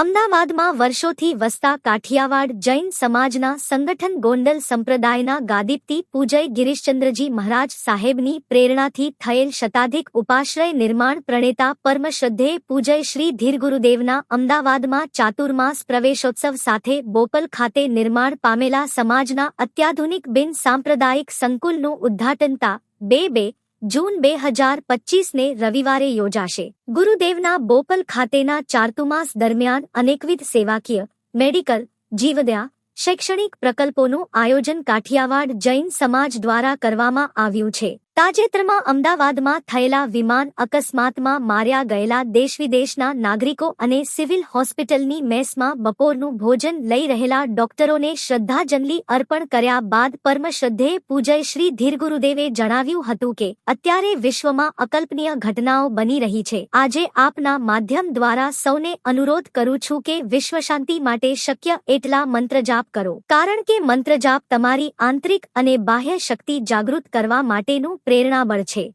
અમદાવાદમાં વર્ષોથી વસતા કાઠિયાવાડ જૈન સમાજના સંગઠન ગોંડલ સંપ્રદાયના ગાદીપ્તિ પૂજય ગિરીશચંદ્રજી મહારાજ સાહેબની પ્રેરણાથી થયેલ શતાધિક ઉપાશ્રય નિર્માણ પ્રણેતા પરમશ્રદ્ધેય પૂજય શ્રી ધીરગુરુદેવના અમદાવાદમાં ચાતુર્માસ પ્રવેશોત્સવ સાથે બોપલ ખાતે નિર્માણ પામેલા સમાજના અત્યાધુનિક બિન સાંપ્રદાયિક સંકુલનું ઉદ્ઘાટનતા બે બે જૂન બે હજાર પચીસને રવિવારે યોજાશે. ગુરુદેવના બોપલ ખાતેના ચારતુમાસ દરમિયાન અનેકવિધ સેવાકીય, મેડિકલ, જીવદયા, શૈક્ષણિક પ્રકલ્પોનું આયોજન કાઠિયાવાડ જૈન સમાજ દ્વારા કરવામાં આવ્યું છે. તાજેતરમાં અમદાવાદમાં થયેલા વિમાન અકસ્માતમાં માર્યા ગયેલા દેશવિદેશના નાગરિકો અને સિવિલ હોસ્પિટલની મેસમાં બપોરનું ભોજન લઈ રહેલા ડોક્ટરોને શ્રદ્ધાંજલિ અર્પણ કર્યા બાદ પરમશ્રદ્ધેય પૂજય શ્રી ધીરગુરુદેવે જણાવ્યું હતું કે, અત્યારે વિશ્વમાં અકલ્પનીય ઘટનાઓ બની રહી છે. આજે આપના માધ્યમ દ્વારા સૌને અનુરોધ કરું છું કે વિશ્વ શાંતિ માટે શક્ય એટલા મંત્રજાપ કરો. કારણ કે મંત્રજાપ તમારી આંતરિક અને બાહ્ય શક્તિ જાગૃત કરવા માટેનું પ્રેરણાબળ છે.